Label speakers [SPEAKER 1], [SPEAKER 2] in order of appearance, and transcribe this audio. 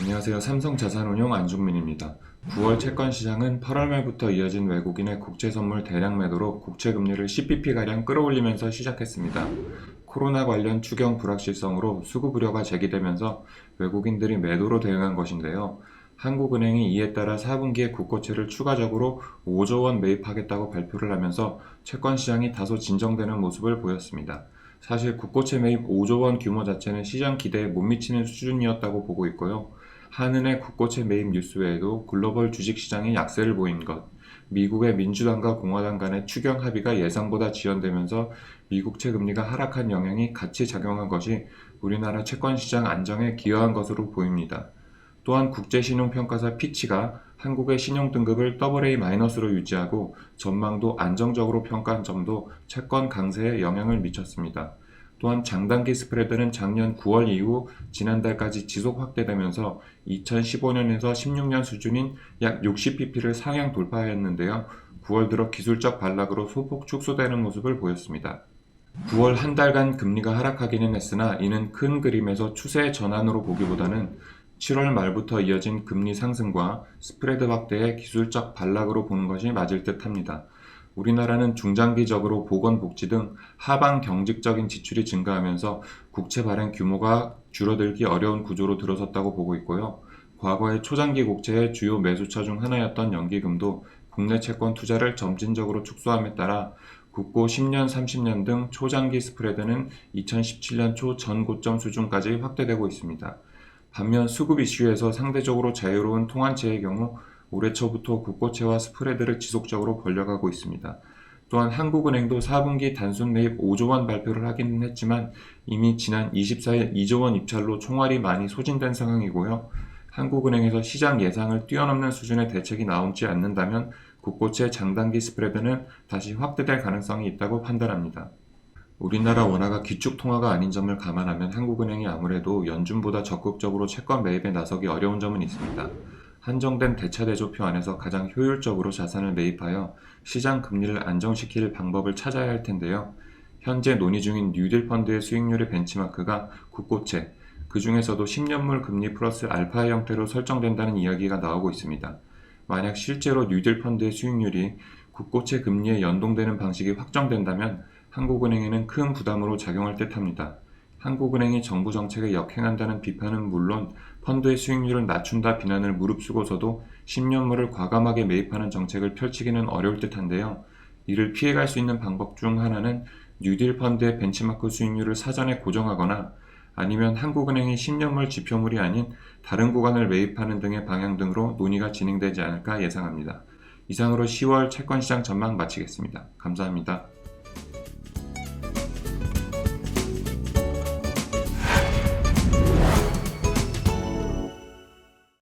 [SPEAKER 1] 안녕하세요. 삼성자산운용 안중민입니다. 9월 채권 시장은 8월 말부터 이어진 외국인의 국채 선물 대량 매도로 국채 금리를 10bp가량 끌어올리면서 시작했습니다. 코로나 관련 추경 불확실성으로 수급 우려가 제기되면서 외국인들이 매도로 대응한 것인데요. 한국은행이 이에 따라 4분기에 국고채를 추가적으로 5조 원 매입하겠다고 발표를 하면서 채권 시장이 다소 진정되는 모습을 보였습니다. 사실 국고채 매입 5조 원 규모 자체는 시장 기대에 못 미치는 수준이었다고 보고 있고요. 한은의 국고채 매입 뉴스 외에도 글로벌 주식시장이 약세를 보인 것, 미국의 민주당과 공화당 간의 추경 합의가 예상보다 지연되면서 미국채 금리가 하락한 영향이 같이 작용한 것이 우리나라 채권시장 안정에 기여한 것으로 보입니다. 또한 국제신용평가사 피치가 한국의 신용등급을 AA-로 유지하고 전망도 안정적으로 평가한 점도 채권 강세에 영향을 미쳤습니다. 또한 장단기 스프레드는 작년 9월 이후 지난달까지 지속 확대되면서 2015년에서 16년 수준인 약 60pp를 상향 돌파했는데요. 9월 들어 기술적 반락으로 소폭 축소되는 모습을 보였습니다. 9월 한 달간 금리가 하락하기는 했으나 이는 큰 그림에서 추세 전환으로 보기보다는 7월 말부터 이어진 금리 상승과 스프레드 확대의 기술적 반락으로 보는 것이 맞을 듯 합니다. 우리나라는 중장기적으로 보건복지 등 하방 경직적인 지출이 증가하면서 국채 발행 규모가 줄어들기 어려운 구조로 들어섰다고 보고 있고요. 과거의 초장기 국채의 주요 매수처 중 하나였던 연기금도 국내 채권 투자를 점진적으로 축소함에 따라 국고 10년, 30년 등 초장기 스프레드는 2017년 초 전 고점 수준까지 확대되고 있습니다. 반면 수급 이슈에서 상대적으로 자유로운 통한채의 경우 올해 초부터 국고채와 스프레드를 지속적으로 벌려가고 있습니다. 또한 한국은행도 4분기 단순 매입 5조 원 발표를 하기는 했지만 이미 지난 24일 2조 원 입찰로 총알이 많이 소진된 상황이고요. 한국은행에서 시장 예상을 뛰어넘는 수준의 대책이 나오지 않는다면 국고채 장단기 스프레드는 다시 확대될 가능성이 있다고 판단합니다. 우리나라 원화가 기축 통화가 아닌 점을 감안하면 한국은행이 아무래도 연준보다 적극적으로 채권 매입에 나서기 어려운 점은 있습니다. 한정된 대차대조표 안에서 가장 효율적으로 자산을 매입하여 시장 금리를 안정시킬 방법을 찾아야 할 텐데요. 현재 논의 중인 뉴딜 펀드의 수익률의 벤치마크가 국고채, 그 중에서도 10년물 금리 플러스 알파 형태로 설정된다는 이야기가 나오고 있습니다. 만약 실제로 뉴딜 펀드의 수익률이 국고채 금리에 연동되는 방식이 확정된다면 한국은행에는 큰 부담으로 작용할 듯 합니다. 한국은행이 정부 정책에 역행한다는 비판은 물론 펀드의 수익률을 낮춘다 비난을 무릅쓰고서도 10년물을 과감하게 매입하는 정책을 펼치기는 어려울 듯 한데요. 이를 피해갈 수 있는 방법 중 하나는 뉴딜 펀드의 벤치마크 수익률을 사전에 고정하거나 아니면 한국은행이 10년물 지표물이 아닌 다른 구간을 매입하는 등의 방향 등으로 논의가 진행되지 않을까 예상합니다. 이상으로 10월 채권시장 전망 마치겠습니다. 감사합니다.